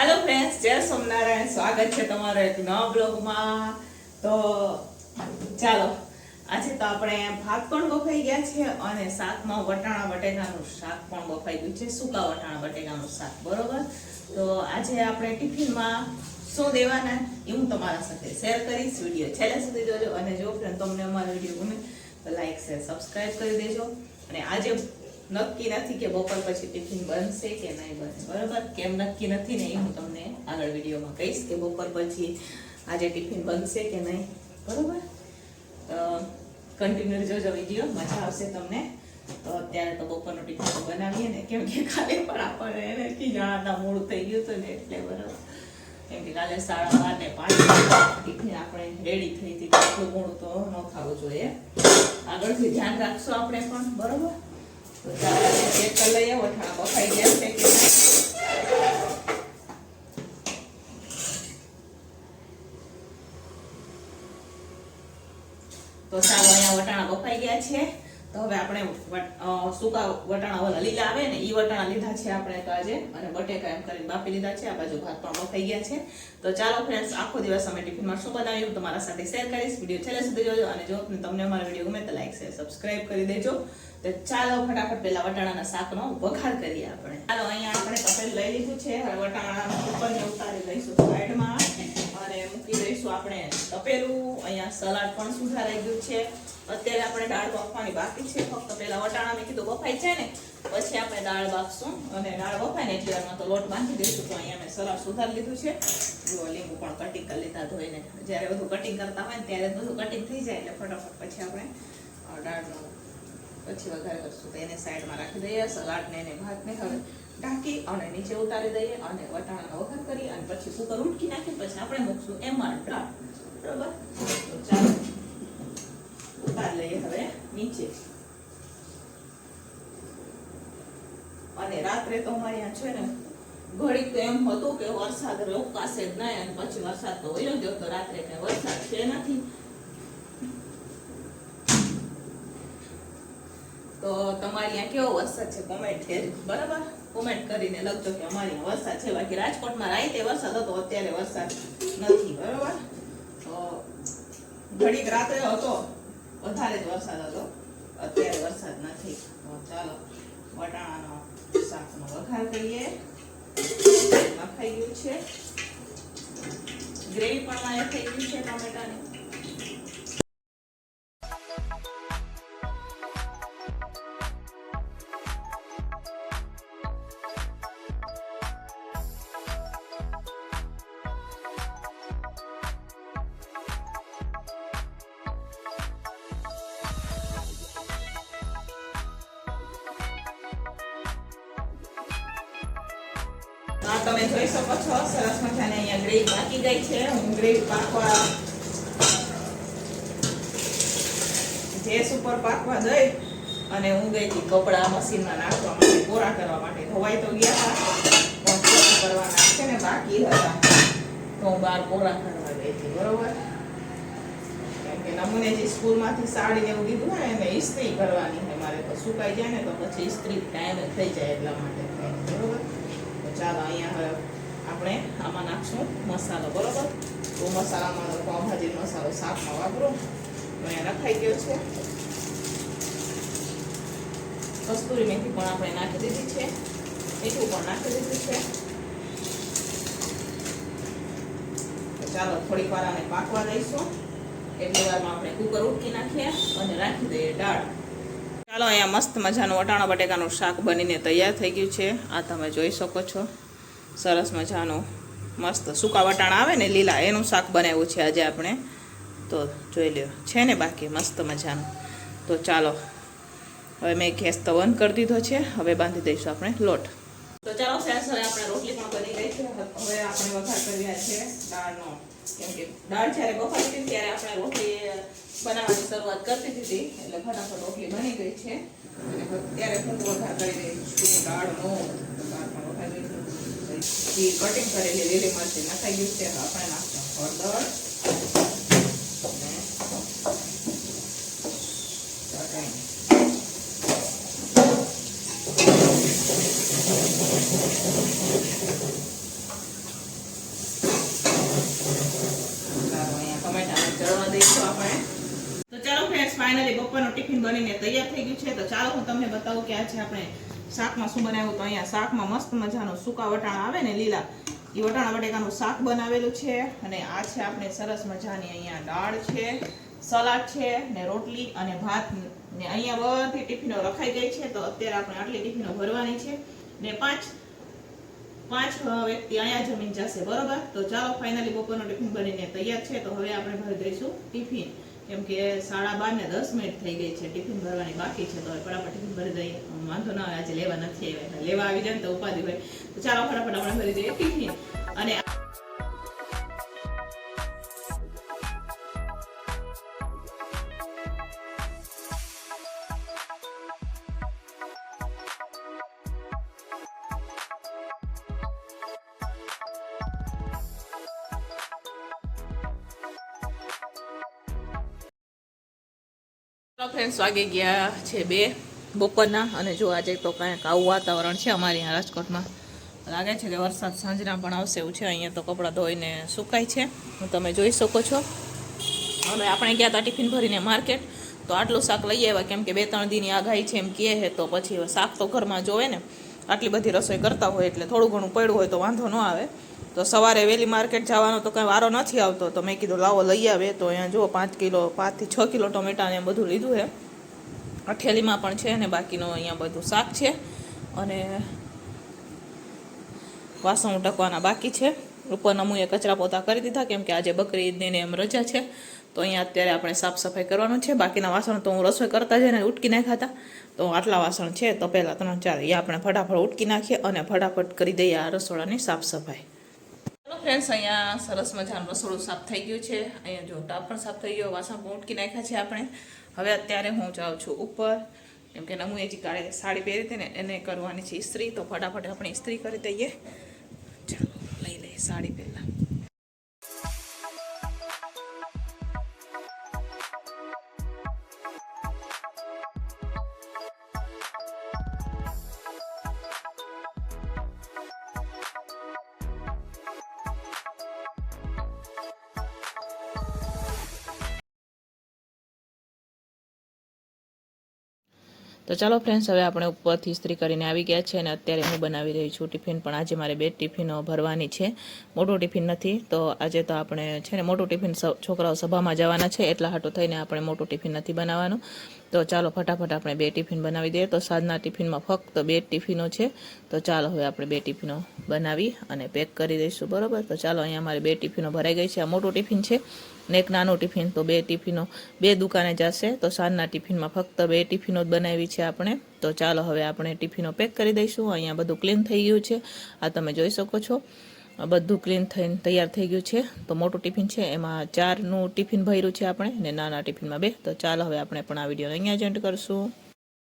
હાલો friends જય સોમનારાયણ. સ્વાગત છે તમારો એક નવા બ્લોગમાં. તો ચાલો, આજે તો આપણે ભાત પણ બફાઈ ગયા છે અને શાકમાં વટાણા બટેકાનું શાક પણ બફાઈ ગયું છે. સૂકા વટાણા બટેકાનું શાક, બરોબર? તો આજે આપણે ટિફિનમાં શું દેવાના એ હું તમારા સાથે શેર કરીશ. વીડિયો છેલ્લે સુધી જોજો અને જો ફ્રેન્ડ તમને અમારો વીડિયો ગમે તો લાઈક શેર સબસ્ક્રાઈબ કરી દેજો. અને આજે નક્કી નથી કે બપોર પછી ટિફિન બનશે કે નહીં બને બરોબર? કેમ નક્કી નથી ને એ હું તમને આગળ વિડીયોમાં કહીશ કે બપોર પછી આજે ટિફિન બનશે કે નહીં. બરોબર? કન્ટિન્યુ જોજો વીડિયો. મજા આવશે તમને. તો અત્યારે તો બપોરનું ટિફિન બનાવીએ ને. કેમ કે કાલે પણ આપણે એને કી જણાતા મોડું થઈ ગયું હતું ને એટલે બરોબર. કેમ કે કાલે સાડા બાર ને પાંચ ટિફિન આપણે રેડી થઈ હતી. મોડું તો ન ખાવું જોઈએ. આગળથી ધ્યાન રાખશું આપણે પણ. બરોબર? તો ચાલો બફાઈ ગયા છે તો સાવ અહીંયા વટાણા બફાઈ ગયા છે. તો હવે આપણે સૂકા વટાણા ઓલા લીલા આવે ને એ વટાણા લીધા છે આપણે તો આજે. અને બટેકા એમ કરીને બાફી લીધા છે. આ બાજુ ભાત પણ થઈ ગયા છે. તો ચાલો ફ્રેન્ડ્સ આખો દિવસ અમે ટિફિનમાં શું બનાવ્યું તમારા સાથે શેર કરીશ. વીડિયો છેલ્લે સુધી જોજો. અને જો તમને અમારો વીડિયો ગમે તો લાઈક શેર સબસ્ક્રાઇબ કરી દેજો. તો ચાલો ફટાફટ પેલા વટાણાના શાકનો વઘાર કરીએ આપણે. ચાલો, અહીંયા આપણે તપેલું લઈ લીધું છે. વટાણા ઉપરને ઉતારી લઈશું સાઈડમાં અને મૂકી દઈશું આપણે તપેલું. સલાડ પણ સુધારાઈ ગયું છે. અત્યારે આપણે દાળ બાફવાની બાકી છે. ફક્ત પેલા વટાણા મેં કીધું બફાઈ છે ને, પછી આપણે દાળ બાફશું અને દાળ બફાય ને એટલી તો લોટ બાંધી દઈશું. તો અહીંયા મેં સલાડ સુધારી લીધું છે. જો લીંબુ પણ કટિંગ કરી લીધા ધોઈને. જ્યારે બધું કટિંગ કરતા હોય ને ત્યારે બધું કટિંગ થઈ જાય એટલે ફટાફટ પછી આપણે દાળનું પછી વધારે કરશું. તો એને સાઈડમાં રાખી દઈએ, સલાડને એને ભાતને. હવે ઢાંકી અને નીચે ઉતારી દઈએ અને વટાણાનો વઘાર કરી અને પછી કુકર ઉટકી નાખી પછી આપણે મૂકશું એમાં દાળ બરોબર? તો ચાલો, ઉતારી લઈએ હવે નીચે. અને રાત્રે તો અમારે અહીંયા છે ને, ઘડીક તો એમ હતું કે વરસાદ રોકાશે જ નહીં અને પછી વરસાદ તો વયો ગયો તો રાત્રે કઈ વરસાદ છે નથી. તો તમારી અહીંયા કેવો વરસાદ છે? કોમેન્ટ કરજો બરાબર? કોમેન્ટ કરીને લખજો કે અમારી વરસાદ છે. બાકી રાજકોટમાં રાતે વરસાદ હતો, અત્યારે વરસાદ નથી, બરોબર? તો ઘડીક રાત્રે હતો, વધારે જ વરસાદ હતો, અત્યારે વરસાદ નથી. તો ચાલો, વટાણાનો શાકનો વઘાર કરીએ. નખાઈ ગયું છે. ગ્રેવી પણ મારે થઈ ગયું છે, ટમેટાની. તમે જોઈ શકો છો, સરસ મજાને અહીંયા ગ્રેવી પાકી ગઈ છે. હું ગ્રેવી પાકવા ગેસ ઉપર પાકવા દઈ અને હું ગઈ હતી કપડા મશીનમાં નાખવા માટે, કોરા કરવા માટે. ધોવાઈ તો ગયા હતા, પણ કોરા કરવાના છે ને બાકી હતા. તો હું બહાર કોરા કરવા ગઈ હતી, બરોબર? કે નમૂને જે સાડી ને એવું હોય ને એને ઇસ્ત્રી કરવાની છે. મારે તો સુકાઈ જાય ને, તો પછી ઇસ્ત્રી ટાઈમ થઈ જાય એટલા માટે. બરોબર? ચાલો અહીંયા હવે આપણે આમાં નાખશું મસાલો, બરોબર? તો મસાલામાં તો મસાલો શાકમાં વાપરો અહીંયા રખાઈ ગયો છે. કસ્તુરી મેથી પણ આપણે નાખી દીધી છે. મીઠું પણ નાખી દીધું છે. ચાલો થોડીક વાર આને પાકવા દઈશું. એટલી વારમાં આપણે કુકર ઉટકી નાખીએ અને રાખી દઈએ દાળ ચાલો, અહીંયા મસ્ત મજાનું વટાણા બટેકાનું શાક બનીને તૈયાર થઈ ગયું છે. આ તમે જોઈ શકો છો. સરસ મજાનું મસ્ત સૂકા વટાણા આવે ને લીલા, એનું શાક બનાવ્યું છે આજે આપણે. તો જોઈ લ્યો, છે ને બાકી મસ્ત મજાનું. તો ચાલો, હવે મેં ગેસ તો બંધ કરી દીધો છે. હવે બાંધી દઈશું આપણે લોટ. તો ચાલો ફ્રેન્ડ્સ હવે આપણે રોટલી પણ બની ગઈ છે. હવે આપણે વઘાર કરી રહ્યા છે દાળનો. કેમ કે દાળ જ્યારે બફાઈ હતી ત્યારે આપણે રોટલી બનાવવાની શરૂઆત કરતી હતી એટલે ફટાફટ રોટલી બની ગઈ છે. ત્યારે હું વઘાર કરી રહી છું. દાળનો દાળમાં વઘાર કરી કટિંગ કરેલી લીલી મરચી નાખાઈ ગયું છે. આપણે નાખશું હળદર અને ચટણી દઈશું આપણે તો ચાલો ફ્રેન્ડ્સ ફાઇનલી બપોરનું ટિફિન બનીને તૈયાર થઈ ગયું છે. તો ચાલો હું તમને બતાવું કે આજે આપણે શાકમાં શું બનાવ્યું? તો અહીંયા શાકમાં મસ્ત મજાનો સૂકા વટાણા આવે ને લીલા એ વટાણા બટેકાનું શાક બનાવેલું છે. અને આ છે આપણે સરસ મજાની અહીંયા દાળ છે, સલાડ છે, ને રોટલી અને ભાત. ને અહીંયા બધી ટિફિનો રખાઈ ગઈ છે. તો અત્યારે આપણે આટલી ટિફિનો ભરવાની છે. ને પાંચ પાંચ વ્યક્તિ અહીંયા જમીન જશે. બરોબર? તો ચાલો ફાઇનલી બપોરનું ટિફિન બનીને તૈયાર છે. તો હવે આપણે ભરી દઈશું ટિફિન. કેમ કે સાડા બાર ને દસ મિનિટ થઈ ગઈ છે, ટિફિન ભરવાની બાકી છે, તો ફટાફટ ટિફિન ભરી દઈએ. વાંધો ના આવે, આજે લેવા નથી આવ્યા. લેવા આવી જાય ને તો ઉપાધિ હોય. તો ચાલો ફટાફટ આપણે ભરી દઈએ ટિફિન. અને ફ્રેન્ડ્સ વાગે ગયા છે બે બપોરના અને જો આજે તો કાંઈક આવું વાતાવરણ છે અમારે અહીંયા રાજકોટમાં. લાગે છે કે વરસાદ સાંજના પણ આવશે એવું છે, અહીંયા તો કપડાં ધોઈને સુકાય છે. તમે જોઈ શકો છો. હવે આપણે ગયા હતા ટિફિન ભરીને માર્કેટ. તો આટલું શાક લઈ આવ્યા, કેમ કે બે ત્રણ દીની આગાહી છે એમ કહે છે, તો પછી શાક તો ઘરમાં જોવે ને. આટલી બધી રસોઈ કરતા હોય એટલે થોડું ઘણું પડ્યું હોય તો વાંધો ન આવે. તો સવારે વહેલી માર્કેટ જવાનો તો કાંઈ વારો નથી આવતો. તો મેં કીધું, લાવો લઈ આવે. તો અહીંયા જુઓ, પાંચ કિલો પાંચથી છ કિલો ટમેટા ને એમ બધું લીધું છે. અઠેલીમાં પણ છે અને બાકીનું અહીંયા બધું શાક છે. અને વાસણ ઉટકવાના બાકી છે. ઉપરના મુએ કચરા પોતા કરી દીધા, કેમ કે આજે બકરી ઈદની એમ રજા છે. તો અહીંયા અત્યારે આપણે સાફ સફાઈ કરવાનું છે. બાકીના વાસણ તો હું રસોઈ કરતા જઈને ઉટકી નાખ્યા હતા. તો આટલા વાસણ છે. તો પહેલાં ત્રણ ચાર એ આપણે ફટાફટ ઉટકી નાખીએ અને ફટાફટ કરી દઈએ આ રસોડાની સાફ સફાઈ. ચલો ફ્રેન્ડ્સ અહીંયા સરસ મજાનું રસોડું સાફ થઈ ગયું છે. અહીંયા જો ટાપ પણ સાફ થઈ ગયો. વાસણ પણ ઉટકી નાખ્યા છે આપણે. હવે અત્યારે હું જાઉં છું ઉપર. કેમ કે નમુએ જે કાળે સાડી પહેરી હતી ને એને કરવાની છે ઇસ્ત્રી તો ફટાફટ આપણે ઇસ્ત્રી કરી દઈએ. ચાલો, લઈ લઈએ સાડી પહેલાં. તો ચાલો ફ્રેન્ડ્સ હવે આપણે ઉપરથી ઇસ્ત્રી કરીને આવી ગયા છે અને અત્યારે હું બનાવી રહી છું ટિફિન, પણ આજે મારે બે ટિફિનો ભરવાની છે. મોટું ટિફિન નથી, તો આજે તો આપણે છે ને, મોટું ટિફિન છોકરાઓ સભામાં જવાના છે, એટલા હાટું થઈને આપણે મોટું ટિફિન નથી બનાવવાનું. તો ચાલો ફટાફટ આપણે બે ટિફિન બનાવી દઈએ. તો સાંજના ટિફિનમાં ફક્ત બે ટિફિનો છે. તો ચાલો હવે આપણે બે ટિફિનો બનાવી અને પેક કરી દઈશું. બરોબર? તો ચાલો અહીંયા અમારે બે ટિફિનો ભરાઈ ગઈ છે. આ મોટું ટિફિન છે ને એક નાનું ટિફિન. તો બે ટિફિનો બે દુકાને જશે. તો સાંજના ટિફિનમાં ફક્ત બે ટિફિનો જ બનાવી છે આપણે. તો ચાલો હવે આપણે ટિફિનો પેક કરી દઈશું. અહીંયા બધું ક્લીન થઈ ગયું છે. આ તમે જોઈ શકો છો. બધું ક્લીન થઈને તૈયાર થઈ ગયું છે. તો મોટું ટિફિન છે, એમાં ચારનું ટિફિન ભર્યું છે આપણે, ને નાના ટિફિનમાં બે. તો ચાલો હવે આપણે પણ આ વીડિયો અહીંયા જ એન્ડ કરશું.